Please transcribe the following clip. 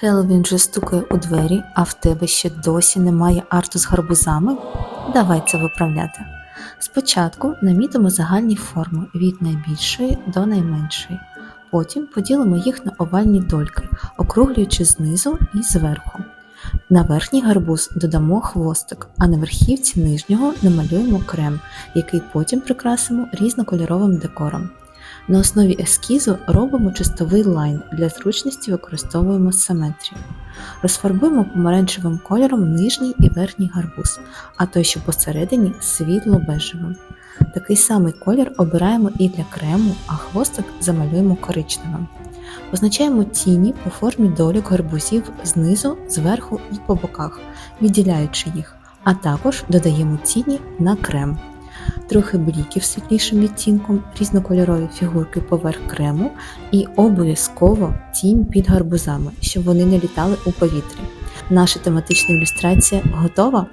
Хеллоуін вже стукає у двері, а в тебе ще досі немає арту з гарбузами? Давай це виправляти. Спочатку намітимо загальні форми від найбільшої до найменшої. Потім поділимо їх на овальні дольки, округлюючи знизу і зверху. На верхній гарбуз додамо хвостик, а на верхівці нижнього намалюємо крем, який потім прикрасимо різнокольоровим декором. На основі ескізу робимо чистовий лайн, для зручності використовуємо симетрію. Розфарбуємо помаранчевим кольором нижній і верхній гарбуз, а той, що посередині світло бежевим. Такий самий колір обираємо і для крему, а хвостик замалюємо коричневим. Позначаємо тіні по формі долік гарбузів знизу, зверху і по боках, відділяючи їх, а також додаємо тіні на крем. Трохи бліків світлішим відтінком, різнокольорові фігурки поверх крему і обов'язково тінь під гарбузами, щоб вони не літали у повітрі. Наша тематична ілюстрація готова.